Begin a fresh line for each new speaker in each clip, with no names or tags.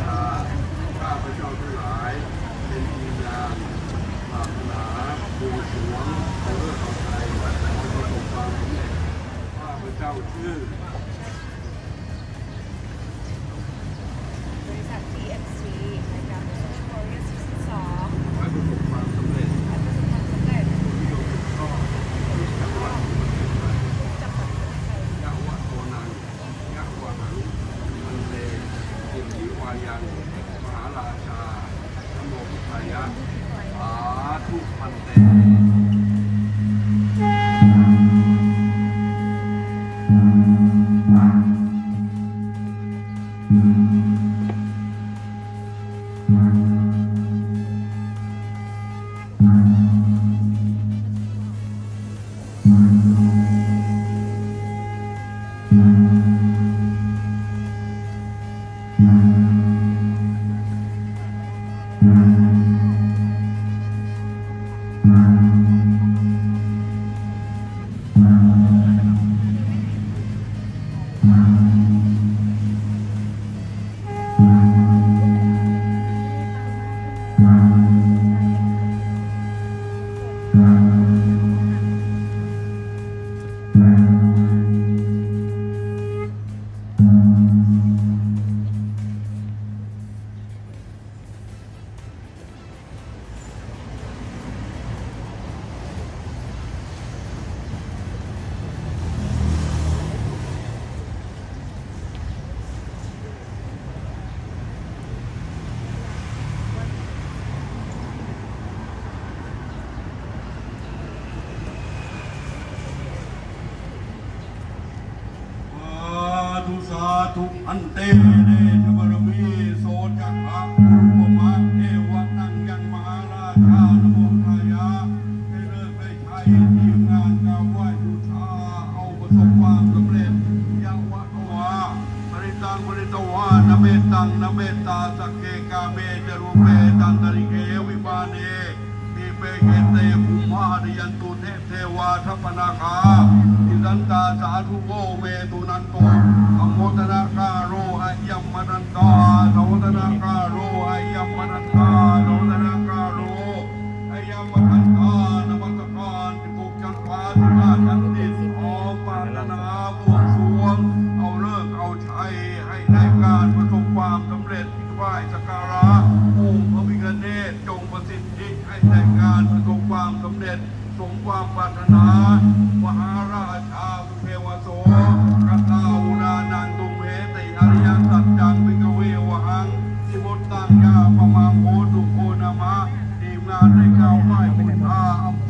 ดาข้าพ
ระเจ้าทั้งหลาย เป็นวิ
ญญาณปรารถนาบูชวงเพื่อ
ต่อไปประสบความสำเร็จ
ข้าพระเจ้าชื่อ อันเตเดชบรมีโสจักขะภูมิเอวัตังยังมหาราชานโมทายะให้เลิกไปใช้ทีมงานกาบไหว้บูชาเอาประสบความสำเร็จยังวะกวาปริตังปริตวานเมตังนเมตตาสักเกกาเมจรูเปตันตริเกวิปาเนมีเปเกเตภูมาดิยันตุเทเทวาทัพนาคาอิรันตาสาธุโกเมตุนันโตอมโมตนา তারা มาโมทุโกนามะทีมงานได้เข้าไหว้บูชาอำ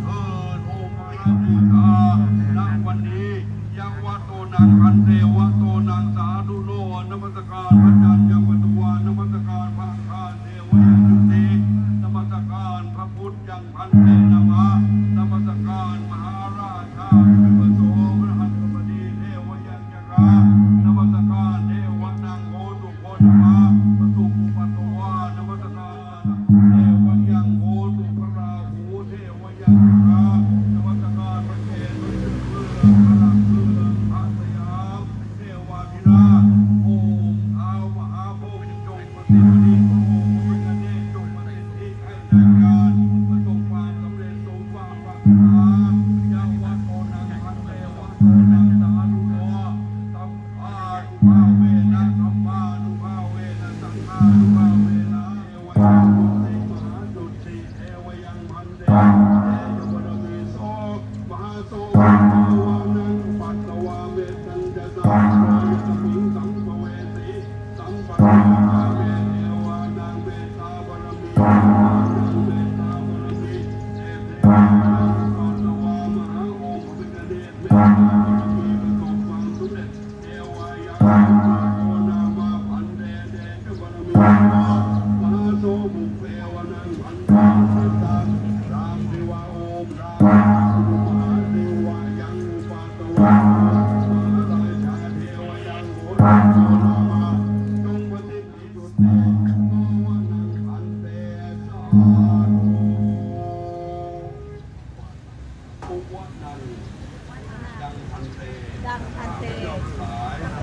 ดังพันเต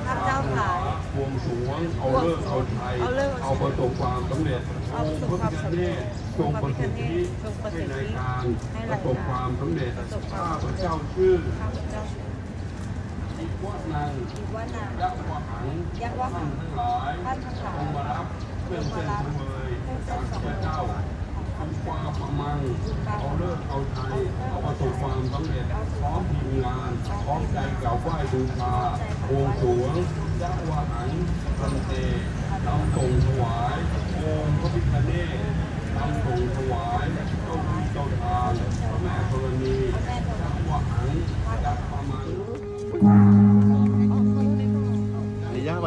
ข้า
เจ้าขาย
บวงสรวงเอาเลิกเาชัย
เอาเลิกเอา
เอาชัยประสบความสำเร็จ
เอาประสบความสำเร็จ
ทรงปรทธิ
ทรงประสิ
ให้
ทธิ
ในการ
ให้
ป
ในการ
ระสบความสำเร็จข้าพ
เจ้า
ชื่อ อิว่า
นาง
ยักษ์วะหัง
ยักษ์วหัง
ทั้งหลาย
ท่านทั้งหลาย
องมารับเครื่องเส้นสมเลยจากข้าเจ้าทำความประมังเอาเลิกเอาใช้เอาประสบความสำเร็จพร้อมทีมงานพร้อมใจเก่าวไหว้บูชาโองสวงยักว่าหังพันเตนำส่งถวายองค์พระพิฆเนศนำส่งถวายเจ้าที่เจ้าทางพระแม่ธรณียักว่าหังยักประมัง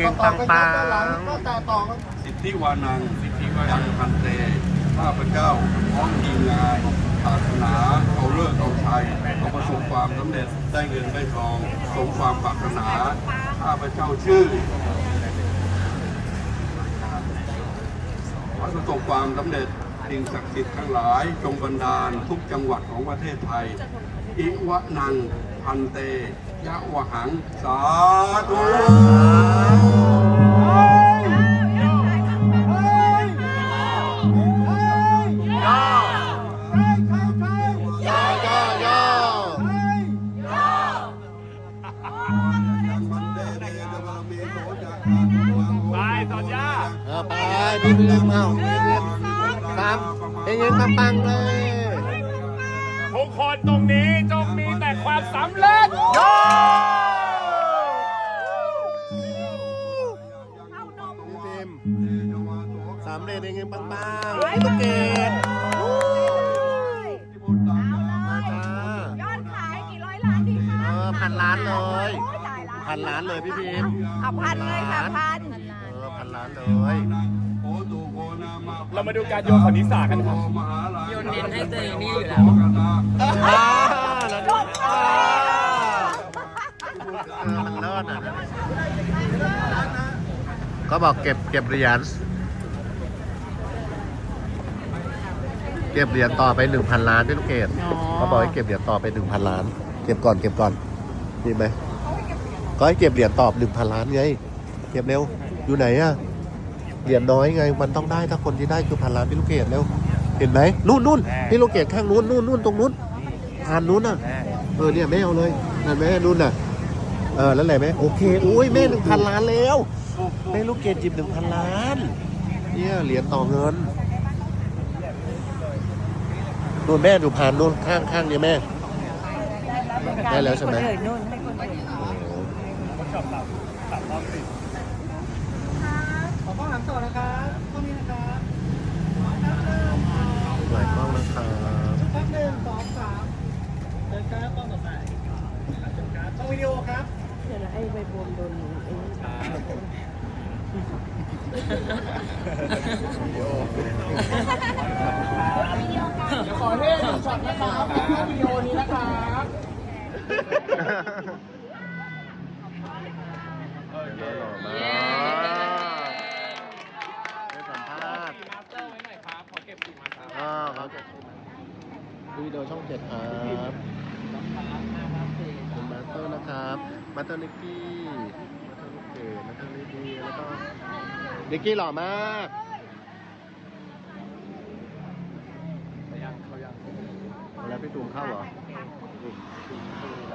เฮ
งเฮงปังปัง
สิทธิวานังสิทธิวายังพันเตข้าพเจ้าพร้อมทีมงานปรารถนาเอาเลิกเอาชัยเอาประสบความสำเร็จได้เงินได้ทองสมความปรารถนาข้าพเจ้าชื่อขอประสบความสำเร็จสิ่งศักดิ์สิทธิ์ทั้งหลายจงบันดาลทุกจังหวัดของประเทศไทย อิวะนัง พันเต ยะวะหัง สาธุ
ย่อย่อย่อเออไปนิดนึงเอานิดนึงครับเฮงเฮงปังปังเลย
คนตรงนี้จงมีแต่ความสำเร็จ
โยพี่พิมสามเร็จเฮงเฮงปังปังพี่ลูกเกดมาจ้าย
อดขายกี่ร้อยล้านดีคะ
เออพันล้านเลย พันล้านเลยพี่พิมพ์
เอาพันเลยค่ะพัน
เออพันล้านเลย
เรามาดูการโยนของนิสากันครับ
โยนเน้นให้ตัวเองนี่อยู่แล้ว
อ่าแล้วนี่อ่าเออมันเลิศอะก็บอกเก็บเก็บเหรียญเก็บเหรียญต่อไปหนึ่งพันล้านพี่ลูกเกดเขาบอกให้เก็บเหรียญต่อไปหนึ่งพันล้าน เก็บก่อนเก็บก่อนดีไหมก็ให้เก็บเหรียญตอบหนึ่งพันล้านไง เก็บเร็ว อยู่ไหนอะ เหรียญน้อยไง มันต้องได้ถ้าคนที่ได้คือพันล้านพี่ลูกเกดเร็วเห็นไหมนู่นนู่นพี่ลูกเกดข้างนู้นนู่นนู่นตรงนู้นผ่านนู้นน่ะเออเนี่ยแม่เอาเลยนั่นแม่นู่นน่ะเออแล้วอะไรไหมโอเคอุ้ยแม่หนึ่งพันล้านแล้วแม่ลูกเกดหยิบหนึ่งพันล้านเนี่ยเหรียญต่อเงินนู่นแม่ดูผ่านนู่นข้างข้างเนี่ยแม่ได้แล้วใช่ไหม
คนอื่นนู่นให้คนอื่น
หลายกล้องนะครับ
เดี๋ยวนะไอ้ใบบวมโดนไอ้นี่
หล่อมากได้สัมภาษณ์
มาสเตอร์ไว้หน่อยครับ ขอเก็บสีมาสเตอร์
อ่าเขาจะดูวิดีโอช่องเจ็ดครับคุณมาสเตอร์นะครับ มาสเตอร์นิกกี้มาสเตอร์ลูกเกดมาสเตอร์ลิดีแล้วก็นิกกี้หล่อมากแล้วพี่ตูมเข้าเหรอ
พัก